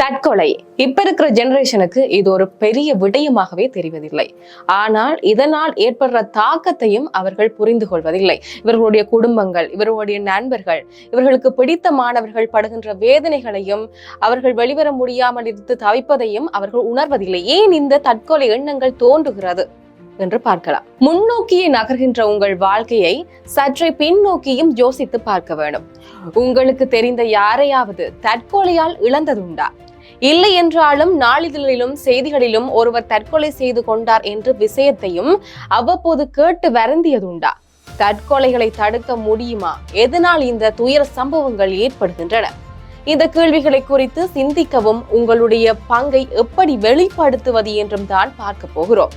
தற்கொலை. இப்ப இருக்கிற ஜெனரேஷனுக்கு இது ஒரு பெரிய விடயமாகவே தெரிவதில்லை. ஆனால் இதனால் ஏற்படுற தாக்கத்தையும் அவர்கள் புரிந்து கொள்வதில்லை. இவர்களுடைய குடும்பங்கள் இவர்களுடைய நண்பர்கள் இவர்களுக்கு பிடித்த மாணவர்கள் படுகின்ற வேதனைகளையும் அவர்கள் வெளிவர முடியாமல் இருந்து தவிப்பதையும் அவர்கள் உணர்வதில்லை. ஏன் இந்த தற்கொலை எண்ணங்கள் தோன்றுகிறது என்று பார்க்கலாம். முன்னோக்கியே நகர்கின்ற உங்கள் வாழ்க்கையை சற்றே பின்னோக்கியும் யோசித்து பார்க்க வேண்டும். உங்களுக்கு தெரிந்த யாரையாவது தற்கொலையால் இழந்ததுண்டா? இல்லை என்றாலும் நாளிதழிலும் செய்திகளிலும் ஒருவர் தற்கொலை செய்து கொண்டார் என்ற விஷயத்தையும் அவ்வப்போது கேட்டு வருந்தியதுண்டா? தற்கொலைகளை தடுக்க முடியுமா? எதனால் இந்த துயர சம்பவங்கள் ஏற்படுகின்றன? இந்த கேள்விகளை குறித்து சிந்திக்கவும் உங்களுடைய பங்கை எப்படி வெளிப்படுத்துவது என்றும் தான் பார்க்க போகிறோம்.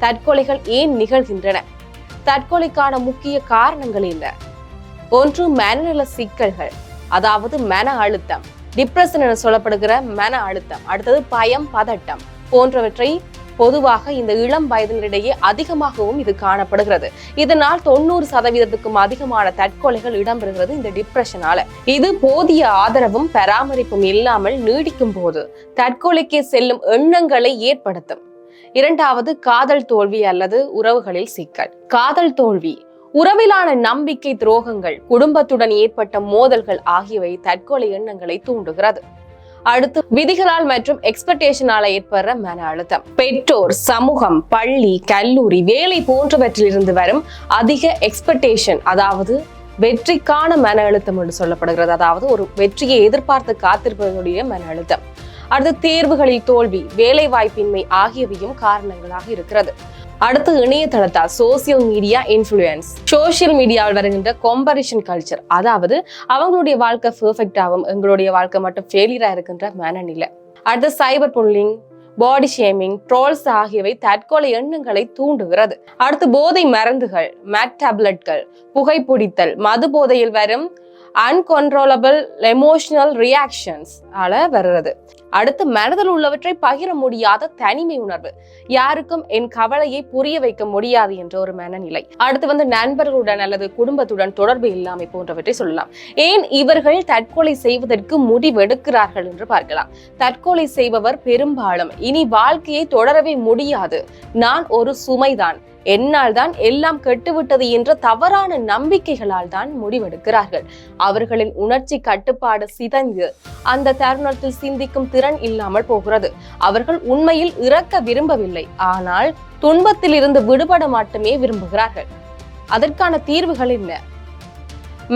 தற்கொலைகள் ஏன் நிகழ்கின்றன? தற்கொலைக்கான முக்கிய காரணங்கள் என்ன? ஒன்று மனநல சிக்கல்கள் அதாவது மன அழுத்தம். டிப்ரெஷன் என சொல்லப்படுகிற மன அழுத்தம் அடுத்தது பயம் பதட்டம் போன்றவற்றை பொதுவாக இந்த இளம் வயதினரிடையே அதிகமாகவும் இது காணப்படுகிறது. இதனால் தொண்ணூறு சதவீதத்துக்கும் அதிகமான தற்கொலைகள் இடம்பெறுகிறது இந்த டிப்ரெஷனால. இது போதிய ஆதரவும் பராமரிப்பும் இல்லாமல் நீடிக்கும் போது தற்கொலைக்கு செல்லும் எண்ணங்களை ஏற்படுத்தும். இரண்டாவது காதல் தோல்வி அல்லது உறவுகளில் சிக்கல். காதல் தோல்வி உறவிலான நம்பிக்கை துரோகங்கள் குடும்பத்துடன் ஏற்பட்ட மோதல்கள் ஆகியவை தற்கொலை எண்ணங்களை தூண்டுகிறது. அடுத்து விதிகளால் மற்றும் எக்ஸ்பெக்டேஷனால ஏற்படுற மன அழுத்தம். பெற்றோர் சமூகம் பள்ளி கல்லூரி வேலை போன்றவற்றிலிருந்து வரும் அதிக எக்ஸ்பெக்டேஷன் அதாவது வெற்றிக்கான மன அழுத்தம் என்று சொல்லப்படுகிறது. அதாவது ஒரு வெற்றியை எதிர்பார்த்து காத்திருப்பதனுடைய மன அழுத்தம். அடுத்து தேர்வுகளில் தோல்வி வேலை வாய்ப்பின்மை ஆகியவையும் காரணங்களாக இருக்கிறது. அடுத்து இணையதளத்தால் சோசியல் மீடியா இன்ஃப்ளூயன்ஸ் சோசியல் மீடியாவில் வருகின்ற காம்பரிஷன் கல்ச்சர் அதாவது அவங்களுடைய வாழ்க்கை பெர்ஃபெக்டாகவும் எங்களுடைய வாழ்க்கை மட்டும் ஃபெயிலியராக இருக்கின்ற மனநிலை. அடுத்து cyber bullying body shaming trolls ஆகியவை தற்கொலை எண்ணங்களை தூண்டுகிறது. அடுத்து போதை மருந்துகள் மேட் டேப்லெட்கள் புகைப்பிடித்தல் மது போதையில் வரும் அன்கன்ட்ரோலபிள் எமோஷனல் ரியாக்ஷன்ஸ் ஆல வருகிறது அடுத்து மனதில் உள்ளவற்றை பகிர முடியாத தனிமை உணர்வு. யாருக்கும் என் கவலையை புரிய வைக்க முடியாது என்ற ஒரு மனநிலை. அடுத்து வந்து நண்பர்களுடன் அல்லது குடும்பத்துடன் தொடர்பு இல்லாமை போன்றவற்றை சொல்லலாம். ஏன் இவர்கள் தற்கொலை செய்வதற்கு முடிவெடுக்கிறார்கள் என்று பார்க்கலாம். தற்கொலை செய்பவர் பெரும்பாலும் இனி வாழ்க்கையை தொடரவே முடியாது. நான் ஒரு சுமைதான். என்னால் தான் எல்லாம் கெட்டுவிட்டது என்ற தவறான நம்பிக்கைகளால் தான் முடிவெடுக்கிறார்கள். அவர்களின் உணர்ச்சி கட்டுப்பாடு சிதைந்து அந்த தருணத்தில் சிந்திக்கும் திறன் இல்லாமல் போகிறது. அவர்கள் உண்மையில் இறக்க விரும்பவில்லை. ஆனால் துன்பத்தில் இருந்து விடுபட மட்டுமே விரும்புகிறார்கள். அதற்கான தீர்வுகள் என்ன?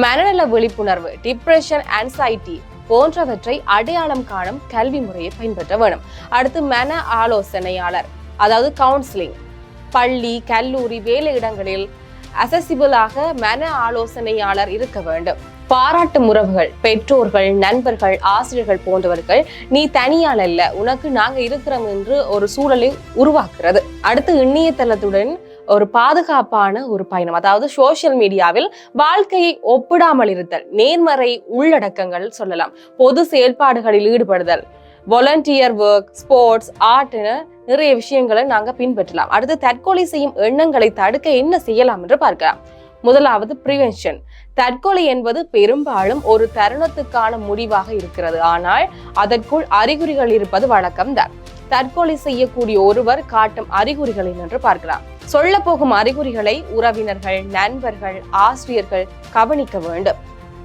மனநல விழிப்புணர்வு டிப்ரெஷன் ஆன்சைட்டி போன்றவற்றை அடையாளம் காணும் கல்வி முறையை பின்பற்ற வேண்டும். அடுத்து மன ஆலோசனையாளர் அதாவது கவுன்சிலிங் பள்ளி கல்லூரி வேலையிடங்களில் அசசிபிளாக மன ஆலோசனையாளர் இருக்க வேண்டும். பாராட்டு உறவுகள் பெற்றோர்கள் நண்பர்கள் ஆசிரியர்கள் போன்றவர்கள் நீ தனியால் அல்ல உனக்கு நாங்க இருக்கிறோம் என்று ஒரு சூழலை உருவாக்குறது. அடுத்து இணையதளத்துடன் ஒரு பாதுகாப்பான ஒரு பயணம். அதாவது சோசியல் மீடியாவில் வாழ்க்கையை ஒப்பிடாமல் இருத்தல் நேர்மறை உள்ளடக்கங்கள் சொல்லலாம். பொது செயல்பாடுகளில் ஈடுபடுதல் வாலண்டியர் ஒர்க் ஸ்போர்ட்ஸ் ஆர்ட்னு நிறைய விஷயங்களை நாங்கள் பின்பற்றலாம். அடுத்து தற்கொலை செய்யும் எண்ணங்களை தடுக்க என்ன செய்யலாம் என்று பார்க்கலாம். முதலாவது பிரிவென்ஷன் தற்கொலை என்பது பெரும்பாலும் ஒரு தருணத்துக்கான முடிவாக இருக்கிறது. ஆனால் அதற்குள் அறிகுறிகள் இருப்பது வழக்கம்தான். தற்கொலை செய்யக்கூடிய ஒருவர் காட்டும் அறிகுறிகள் என்று பார்க்கலாம். சொல்ல போகும் அறிகுறிகளை உறவினர்கள் நண்பர்கள் ஆசிரியர்கள் கவனிக்க வேண்டும்.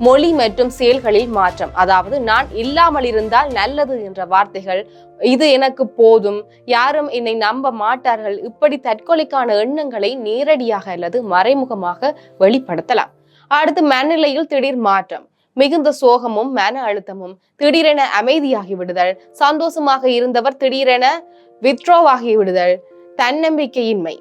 மொழி மற்றும் செயல்களில் மாற்றம். அதாவது நான் இல்லாமல் இருந்தால் நல்லது என்ற வார்த்தைகள் இது எனக்கு போதும் யாரும் என்னை நம்ப மாட்டார்கள் இப்படி தற்கொலைக்கான எண்ணங்களை நேரடியாக அல்லது மறைமுகமாக வெளிப்படுத்தலாம். அடுத்து மனநிலையில் திடீர் மாற்றம். மிகுந்த சோகமும் மன அழுத்தமும் திடீரென அமைதியாகி விடுதல் சந்தோஷமாக இருந்தவர் திடீரென வித்ரோவாகி விடுதல் தன்னம்பிக்கையின்மை.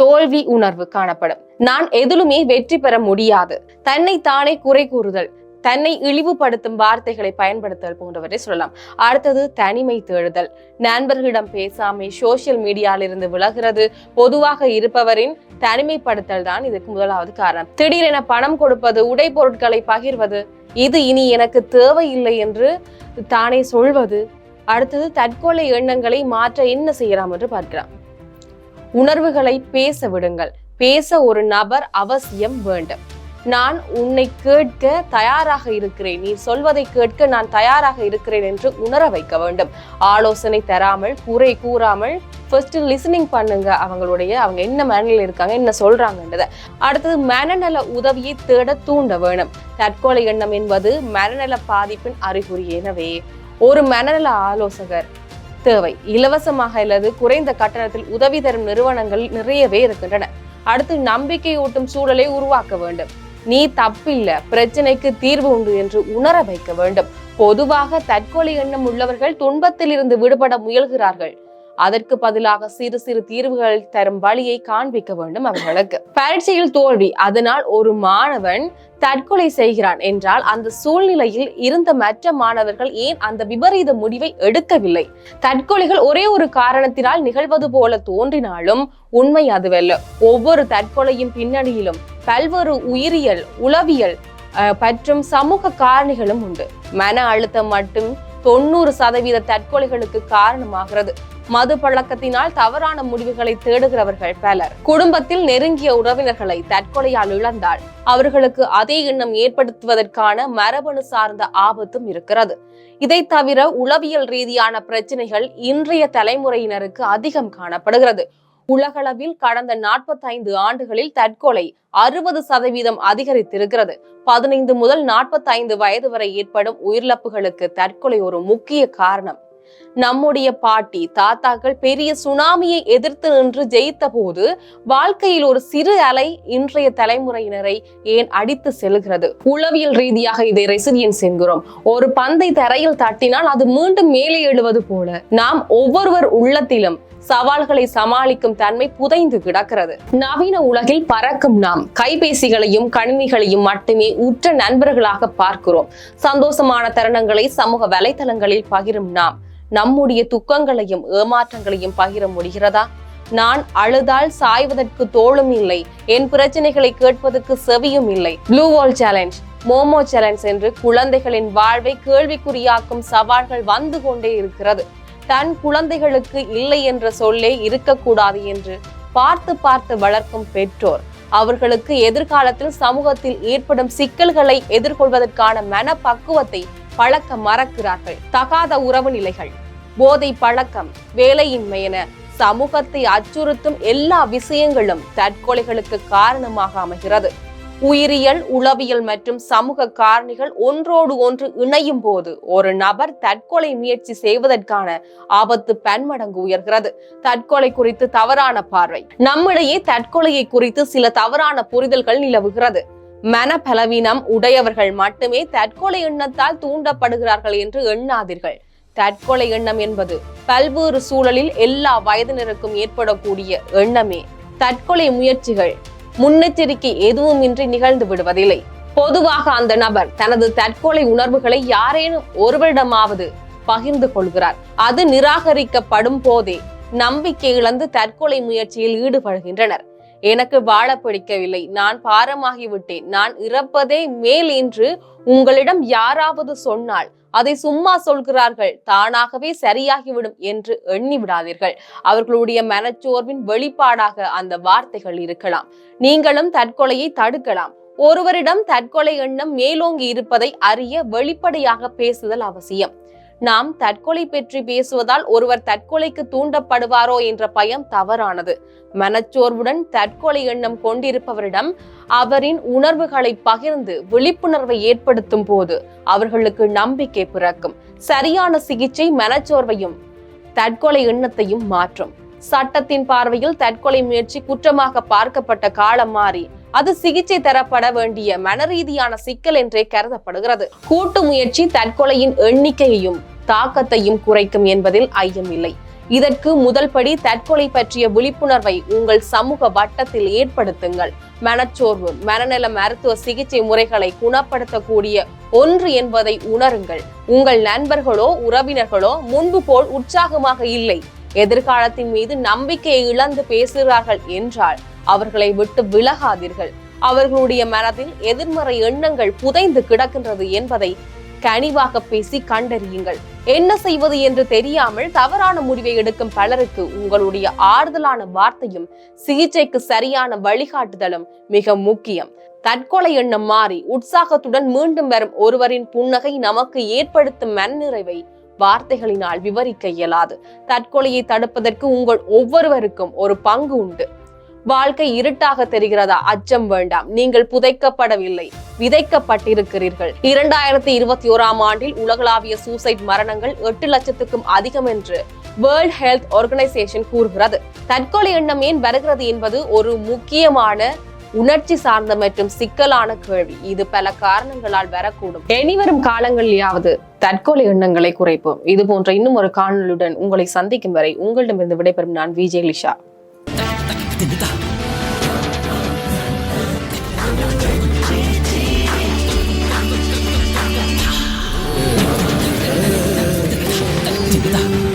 தோல்வி உணர்வு காணப்படும். நான் எதிலுமே வெற்றி பெற முடியாது. தன்னை தானே குறை கூறுதல் தன்னை இழிவுபடுத்தும் வார்த்தைகளை பயன்படுத்தல் போன்றவற்றை சொல்லலாம். அடுத்தது தனிமை தேடுதல். நண்பர்களிடம் பேசாமை சோசியல் மீடியாவிலிருந்து விலகிறது. பொதுவாக இருப்பவரின் தனிமைப்படுத்தல் தான் இதுக்கு முதலாவது காரணம். திடீரென பணம் கொடுப்பது உடை பொருட்களை பகிர்வது இது இனி எனக்கு தேவையில்லை என்று தானே சொல்வது. அடுத்தது தற்கொலை எண்ணங்களை மாற்ற என்ன செய்யலாம் என்று பார்க்கலாம். உணர்வுகளை பேச விடுங்கள். பேச ஒரு நபர் அவசியம் வேண்டும். நான் உன்னை கேட்க தயாராக இருக்கிறேன். நீ சொல்வதை கேட்க நான் தயாராக இருக்கிறேன் என்று உணர வைக்க வேண்டும். ஆலோசனை தராமல் குறை கூறாமல் ஃபர்ஸ்ட் லிசனிங் பண்ணுங்க அவங்களுடைய அவங்க என்ன மனநிலையில் இருக்காங்க என்ன சொல்றாங்கன்றத. அடுத்தது மனநல உதவியை தேட தூண்ட வேணும். தற்கொலை எண்ணம் என்பது மனநல பாதிப்பின் அறிகுறி எனவே ஒரு மனநல ஆலோசகர் தேவை. இலவசமாக அல்லது குறைந்த கட்டணத்தில் உதவி தரும் நிறுவனங்கள் நிறையவே இருக்கின்றன. அடுத்து நம்பிக்கையூட்டும் சூழலை உருவாக்க வேண்டும். நீ தப்பில்ல பிரச்சனைக்கு தீர்வு உண்டு என்று உணர வைக்க வேண்டும். பொதுவாக தற்கொலை எண்ணம் உள்ளவர்கள் துன்பத்தில் இருந்து விடுபட முயல்கிறார்கள். அதற்கு பதிலாக சிறு சிறு தீர்வுகள் தரும் வழியை காண்பிக்க வேண்டும் அவர்களுக்கு. பரீட்சையில் தோல்வி அதனால் ஒரு மாணவன் தற்கொலை செய்கிறான் என்றால் அந்த சூழ்நிலையில் இருந்த மற்ற மாணவர்கள் ஏன் அந்த விபரீத முடிவை எடுக்கவில்லை? தற்கொலைகள் ஒரே ஒரு காரணத்தினால் நிகழ்வது போல தோன்றினாலும் உண்மை அதுவல்ல. ஒவ்வொரு தற்கொலையின் பின்னணியிலும் பல்வேறு உயிரியல் உளவியல் அஹ், மற்றும் சமூக காரணிகளும் உண்டு. மன அழுத்தம் மட்டும் தொண்ணூறு சதவீத தற்கொலைகளுக்கு காரணமாகிறது. மது பழக்கத்தினால் தவறான முடிவுகளை தேடுகிறவர்கள் பலர். குடும்பத்தில் நெருங்கிய உறவினர்களை தற்கொலையால் இழந்தால் அவர்களுக்கு அதே எண்ணம் ஏற்படுத்துவதற்கான மரபணு சார்ந்த ஆபத்தும் இருக்கிறது. இதை தவிர உளவியல் ரீதியான பிரச்சனைகள் இன்றைய தலைமுறையினருக்கு அதிகம் காணப்படுகிறது. உலகளவில் கடந்த 45 ஆண்டுகளில் தற்கொலை அறுபது சதவீதம் அதிகரித்திருக்கிறது. பதினைந்து முதல் 45 வயது வரை ஏற்படும் உயிரிழப்புகளுக்கு தற்கொலை ஒரு முக்கிய காரணம். நம்முடைய பாட்டி தாத்தாக்கள் பெரிய சுனாமியை எதிர்த்து நின்று ஜெயித்த போது வாழ்க்கையில் ஒரு சிறு அலை இன்றைய தலைமுறையினரை ஏன் அடித்து செல்கிறது? உளவியல் ரீதியாக இதை ரெசிலியன்ஸ் என்கிறோம். ஒரு பந்தை தரையில் தட்டினால் அது மீண்டும் மேலே எழுவது போல நாம் ஒவ்வொருவர் உள்ளத்திலும் சவால்களை சமாளிக்கும் தன்மை புதைந்து கிடக்கிறது. நவீன உலகில் பறக்கும் நாம் கைபேசிகளையும் கணினிகளையும் மட்டுமே உற்ற நண்பர்களாக பார்க்கிறோம். சந்தோஷமான தருணங்களை சமூக வலைதளங்களில் பகிரும் நாம் நம்முடைய துக்கங்களையும் ஏமாற்றங்களையும் பகிர முடிகிறதா? நான் அழுதால் சாய்வதற்கு தோளும் இல்லை என் பிரச்சனைகளை கேட்பதற்கு செவியும் இல்லை. Blue whale challenge Momo challenge என்று குழந்தைகளின் வாழ்வை கேள்விக்குறியாக்கும் சவால்கள் வந்து கொண்டே இருக்கிறது. தன் குழந்தைகளுக்கு இல்லை என்ற சொல்லே இருக்கக்கூடாது என்று பார்த்து பார்த்து வளர்க்கும் பெற்றோர் அவர்களுக்கு எதிர்காலத்தில் சமூகத்தில் ஏற்படும் சிக்கல்களை எதிர்கொள்வதற்கான மனப்பக்குவத்தை பழக்க மறக்கிறார்கள். தகாத உறவு நிலைகள். போதை பழக்கம் வேலையின்மை என சமூகத்தை அச்சுறுத்தும் எல்லா விஷயங்களும் தற்கொலைகளுக்கு காரணமாக அமைகிறது. உயிரியல் உளவியல் மற்றும் சமூக காரணிகள் ஒன்றோடு ஒன்று இணையும் போது ஒரு நபர் தற்கொலை முயற்சி செய்வதற்கான ஆபத்து பன்மடங்கு உயர்கிறது. தற்கொலை குறித்து தவறான பார்வை. நம்மிடையே தற்கொலையை குறித்து சில தவறான புரிதல்கள் நிலவுகிறது. மனபலவீனம் உடையவர்கள் மட்டுமே தற்கொலை எண்ணத்தால் தூண்டப்படுகிறார்கள் என்று எண்ணாதீர்கள். தற்கொலை எண்ணம் என்பது பல்வேறு சூழலில் எல்லா வயதினருக்கும் ஏற்படக்கூடிய எண்ணமே. தற்கொலை முயற்சிகள் முன்னெச்சரிக்கை எதுவுமின்றி நிகழ்ந்து விடுவதில்லை. பொதுவாக அந்த நபர் தனது தற்கொலை உணர்வுகளை யாரேனும் ஒருவரிடமாவது பகிர்ந்து கொள்கிறார். அது நிராகரிக்கப்படும் போதே நம்பிக்கை இழந்து தற்கொலை முயற்சியில் ஈடுபடுகின்றனர். எனக்கு வாழ பிடிக்கவில்லை. நான் பாரமாகி விட்டேன் நான் இறப்பதே மேல் என்று உங்களிடம் யாராவது சொன்னால் அதை சும்மா சொல்கிறார்கள் தானாகவே சரியாகிவிடும் என்று எண்ணி விடாதீர்கள். அவர்களுடைய மனச்சோர்வின் வெளிப்பாடாக அந்த வார்த்தைகள் இருக்கலாம். நீங்களும் தற்கொலையை தடுக்கலாம். ஒருவரிடம் தற்கொலை எண்ணம் மேலோங்கி இருப்பதை அறிய வெளிப்படையாக பேசுதல் அவசியம். நாம் தற்கொலை பற்றி பேசுவதால் ஒருவர் தற்கொலைக்கு தூண்டப்படுவாரோ என்ற பயம் தவறானது. மனச்சோர்வுடன் தற்கொலை எண்ணம் கொண்டிருப்பவரிடம் அவரின் உணர்வுகளை பகிர்ந்து விழிப்புணர்வை ஏற்படுத்தும் போது அவர்களுக்கு நம்பிக்கை பிறக்கும். சரியான சிகிச்சை மனச்சோர்வையும் தற்கொலை எண்ணத்தையும் மாற்றும். சட்டத்தின் பார்வையில் தற்கொலை முயற்சி குற்றமாக பார்க்கப்பட்ட காலம் மாறி அது சிகிச்சை தரப்பட வேண்டிய மனரீதியான சிக்கல் என்றே கருதப்படுகிறது. கூட்டு முயற்சி தற்கொலையின் எண்ணிக்கையையும் தாக்கத்தையும் குறைக்கும் என்பதில் ஐயமில்லை இதற்கு முதல் படி தற்கொலை பற்றிய விழிப்புணர்வை உங்கள் சமூக வட்டத்தில் ஏற்படுத்துங்கள். மனச்சோர்வு மனநல மருத்துவ சிகிச்சை முறைகளை குணப்படுத்தக்கூடிய ஒன்று என்பதை உணருங்கள். உங்கள் நண்பர்களோ உறவினர்களோ முன்பு போல் உற்சாகமாக இல்லை. எதிர்காலத்தின் மீது நம்பிக்கையை இழந்து பேசுகிறார்கள் என்றால் அவர்களை விட்டு விலகாதீர்கள். அவர்களுடைய மனதில் எதிர்மறை எண்ணங்கள் புதைந்து கிடக்கின்றது என்பதை கனிவாக பேசி கண்டறியுங்கள். என்ன செய்வது என்று தெரியாமல் தவறான முடிவை எடுக்கும் பலருக்கு உங்களுடைய ஆறுதலான வார்த்தையும் சிகிச்சைக்கு சரியான வழிகாட்டுதலும் மிக முக்கியம். தற்கொலை எண்ணம் மாறி உற்சாகத்துடன் மீண்டும் வரும் ஒருவரின் புன்னகை நமக்கு ஏற்படுத்தும் மனநிறைவை வார்த்தைகளினால் விவரிக்க இயலாது. தற்கொலையை தடுப்பதற்கு உங்கள் ஒவ்வொருவருக்கும் ஒரு பங்கு உண்டு. வாழ்க்கை இருட்டாக தெரிகிறதா? அச்சம் வேண்டாம். நீங்கள் புதைக்கப்படவில்லை. விதைக்கப்பட்டிருக்கிறீர்கள். இரண்டாயிரத்தி இருபத்தி ஓராம் ஆண்டில் உலகளாவிய சூசைட் மரணங்கள் எட்டு லட்சத்துக்கும் அதிகம் என்று வேர்ல்ட் ஹெல்த் ஆர்கனைசேஷன் கூறுகிறது. தற்கொலை எண்ணம் ஏன் வருகிறது என்பது ஒரு முக்கியமான உணர்ச்சி சார்ந்த மற்றும் சிக்கலான கேள்வி. இது பல காரணங்களால் வரக்கூடும். இனிவரும் காலங்களிலாவது தற்கொலை எண்ணங்களை குறைப்போம். இது போன்ற இன்னும் ஒரு காணொலியுடன் உங்களை சந்திக்கும் வரை உங்களிடமிருந்து விடைபெறும் நான் விஜய் லிஷா. 对的。